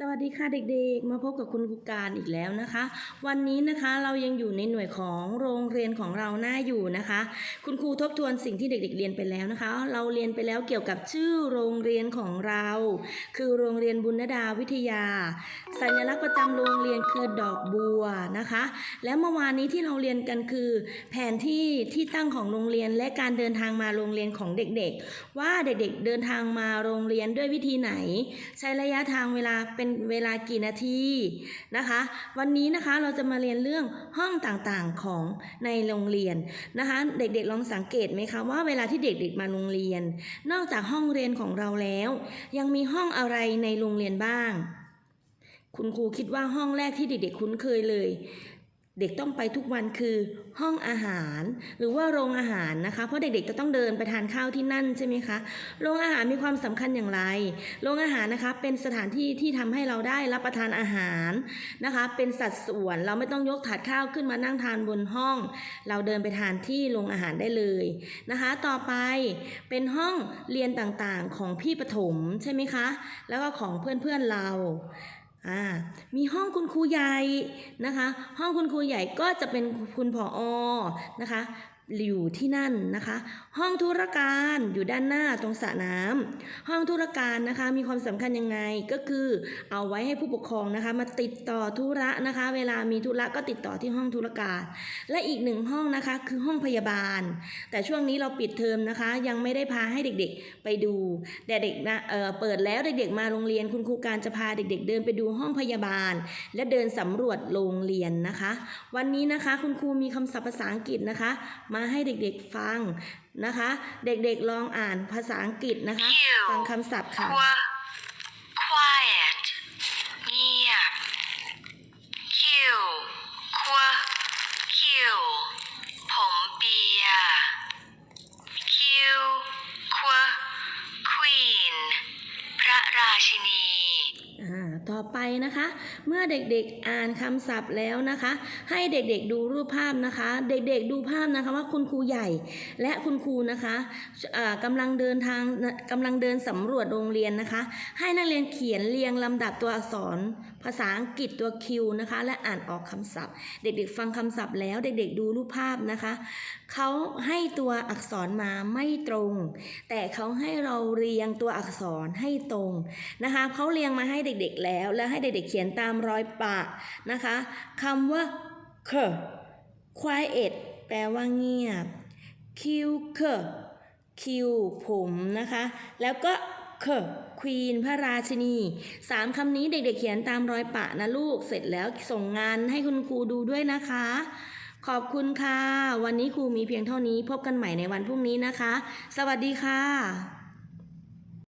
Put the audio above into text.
สวัสดีค่ะเด็กๆ มาพบกับคุณครูการอีกแล้วนะคะ วันนี้นะคะเรายังอยู่ในหน่วยของโรงเรียนของเราหน้าอยู่นะคะ คุณครูทบทวนสิ่งที่เด็ก ๆ เรียนไปแล้วนะคะ เราเรียนไปแล้วเกี่ยวกับชื่อโรงเรียนของเรา คือโรงเรียนบุญดาวิทยา สัญลักษณ์ประจำโรงเรียนคือดอกบัวนะคะ และเมื่อวานนี้ที่เราเรียนกันคือ แผนที่ที่ตั้งของโรงเรียนและการเดินทางมาโรงเรียนของเด็กๆ ว่าเด็กๆเดินทางมาโรงเรียนด้วยวิธีไหน ใช้ระยะทางเวลาเป็นเวลากี่นาทีนะคะ วันนี้นะคะเราจะมาเรียนเรื่องห้องต่างๆของในโรงเรียนนะคะ เด็กๆลองสังเกตไหมคะว่าเวลาที่เด็กๆมาโรงเรียน นอกจากห้องเรียนของเราแล้ว ยังมีห้องอะไรในโรงเรียนบ้าง คุณครูคิดว่าห้องแรกที่เด็กๆคุ้นเคยเลย เด็กต้องไปทุกวันคือห้องอาหาร หรือว่าโรงอาหารนะคะ เพราะเด็กๆจะต้องเดินไปทานข้าวที่นั่นใช่ไหมคะโรงอาหารมีความสำคัญอย่างไรโรงอาหารนะคะเป็นสถานที่ที่ทำให้เราได้รับประทานอาหารนะคะ เป็นสัดส่วนเราไม่ต้องยกถาดข้าวขึ้นมานั่งทานบนห้อง เราเดินไปทานที่โรงอาหารได้เลยนะคะ ต่อไปเป็นห้องเรียนต่างๆของพี่ปฐมใช่ไหมคะ แล้วก็ของเพื่อนๆเรา อ่ามีห้องคุณครูใหญ่นะคะ ห้องคุณครูใหญ่ก็จะเป็นคุณผออนะคะ อยู่ที่นั่นนะคะ ห้องธุรการอยู่ด้านหน้าตรงสระน้ำห้องธุรการนะคะมีความสำคัญยังไงก็คือเอาไว้ให้ผู้ปกครองนะคะ มาติดต่อธุระนะคะ เวลามีธุระก็ติดต่อที่ห้องธุรการ และอีกหนึ่งห้องนะคะคือห้องพยาบาล แต่ช่วงนี้เราปิดเทอมนะคะ ยังไม่ได้พาให้เด็กๆไปดูแต่เด็กนะเออเปิดแล้วเด็กๆมาโรงเรียนคุณครูการจะพาเด็ก ๆ เดินไปดูห้องพยาบาล และเดินสำรวจโรงเรียนนะคะ วันนี้นะคะคุณครูมีคำศัพท์ภาษาอังกฤษนะคะมาให้เด็กๆฟังนะคะ เด็กๆลองอ่านภาษาอังกฤษนะคะ ฟังคำศัพท์ค่ะ Qua quiet เงียบ Q คัว Q ผมเปีย Q คัว Queen พระราชินีอ่า ต่อไปนะคะ เมื่อเด็กๆอ่านคำศัพท์แล้วนะคะ ให้เด็กๆดูรูปภาพนะคะ เด็กๆดูภาพนะคะว่าคุณครูใหญ่และคุณครูนะคะอ่ากำลังเดินทางกำลังเดินสำรวจโรงเรียนนะคะ ให้นักเรียนเขียนเรียงลำดับตัวอักษร ภาษาอังกฤษตัวคิวนะคะ และอ่านออกคำศัพท์ เด็กๆ ฟังคำศัพท์แล้วเด็กๆ ดูรูปภาพนะคะเขาให้ตัวอักษรมาไม่ตรง แต่เขาให้เราเรียงตัวอักษรให้ตรงนะคะเขาเรียงมาให้เด็กๆแล้วแล้วให้เด็กๆเขียนตามรอยปะนะคะคำว่า k quiet แปลว่าเงียบ q k q ผมนะคะ แล้วก็ k queen พระราชินีสามคำนี้เด็กๆเขียนตามรอยปะนะลูกเสร็จแล้วส่งงานให้คุณครูดูด้วยนะคะ ขอบคุณค่ะ วันนี้ครูมีเพียงเท่านี้พบกันใหม่ในวันพรุ่งนี้นะคะ สวัสดีค่ะ